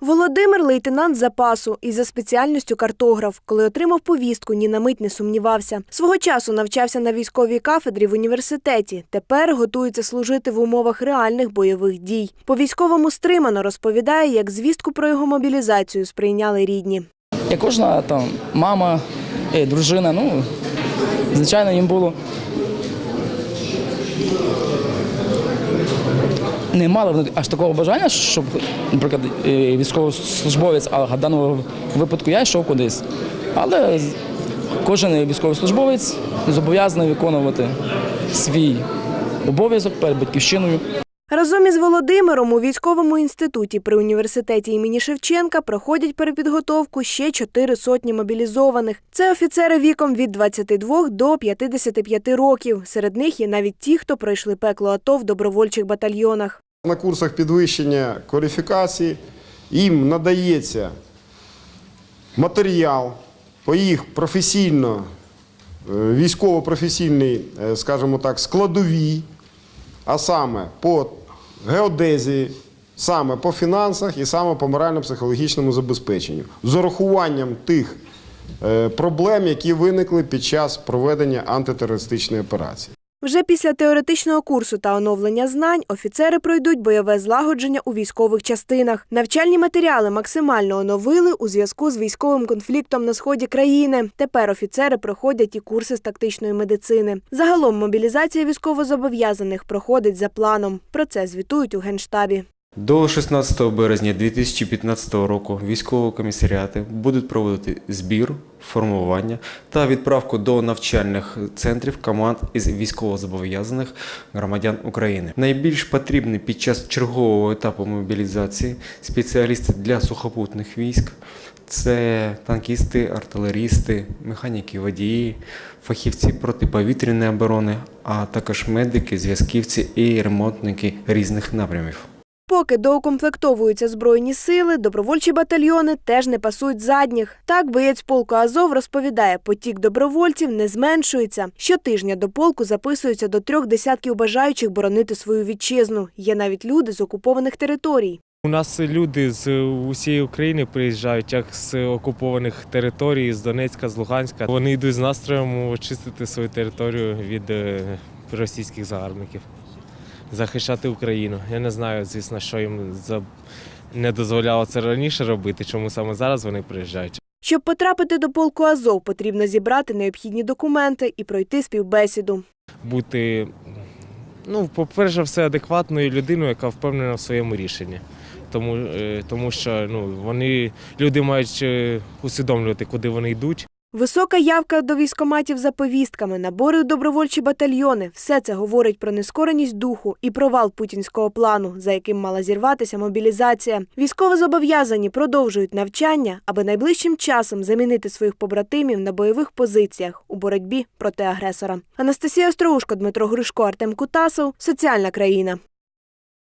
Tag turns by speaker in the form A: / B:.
A: Володимир лейтенант запасу і за спеціальністю картограф. Коли отримав повістку, ні на мить не сумнівався. Свого часу навчався на військовій кафедрі в університеті. Тепер готується служити в умовах реальних бойових дій. По військовому стримано розповідає, як звістку про його мобілізацію сприйняли рідні.
B: Як кожна там мама, е, дружина, ну, звичайно, їм було. Не мали аж такого бажання, щоб, наприклад, е, військовослужбовець, а в даному випадку я йшов кудись. Але кожен військовослужбовець зобов'язаний виконувати свій обов'язок перед батьківщиною.
A: Разом із Володимиром у військовому інституті при університеті імені Шевченка проходять перепідготовку ще чотири сотні мобілізованих. Це офіцери віком від 22 до 55 років. Серед них є навіть ті, хто пройшли пекло АТО в добровольчих батальйонах.
C: На курсах підвищення кваліфікації їм надається матеріал по їх професійно, е, військово-професійній, е, скажімо так, складовій, а саме по геодезії, саме по фінансах і саме по морально-психологічному забезпеченню, з урахуванням тих е, проблем, які виникли під час проведення антитерористичної операції.
A: Вже після теоретичного курсу та оновлення знань офіцери пройдуть бойове злагодження у військових частинах. Навчальні матеріали максимально оновили у зв'язку з військовим конфліктом на сході країни. Тепер офіцери проходять і курси з тактичної медицини. Загалом мобілізація військовозобов'язаних проходить за планом. Про це звітують у генштабі.
D: До 16 березня 2015 року військові комісаріати будуть проводити збір, формування та відправку до навчальних центрів команд із військовозобов'язаних громадян України. Найбільш потрібні під час чергового етапу мобілізації спеціалісти для сухопутних військ. Це танкісти, артилерісти, механіки, водії, фахівці протиповітряної оборони, а також медики, зв'язківці і ремонтники різних напрямів.
A: Поки доукомплектовуються збройні сили, добровольчі батальйони теж не пасують задніх. Так боєць полку Азов розповідає, потік добровольців не зменшується. Щотижня до полку записуються до трьох десятків бажаючих боронити свою вітчизну. Є навіть люди з окупованих територій.
E: У нас люди з усієї України приїжджають, як з окупованих територій, з Донецька, з Луганська. Вони йдуть з настроєм очистити свою територію від е, російських загарбників, захищати Україну. Я не знаю, звісно, що їм за- не дозволяло це раніше робити, чому саме зараз вони приїжджають.
A: Щоб потрапити до полку Азов, потрібно зібрати необхідні документи і пройти співбесіду.
E: Бути, ну, по-перше, все адекватною людиною, яка впевнена в своєму рішенні. Тому, е, тому що ну, вони, люди мають е, усвідомлювати, куди вони йдуть.
A: Висока явка до військоматів за повістками, набори у добровольчі батальйони – все це говорить про нескореність духу і провал путінського плану, за яким мала зірватися мобілізація. Військовозобов'язані продовжують навчання, аби найближчим часом замінити своїх побратимів на бойових позиціях у боротьбі проти агресора. Анастасія Остроушко, Дмитро Грушко, Артем Кутасов. Соціальна країна.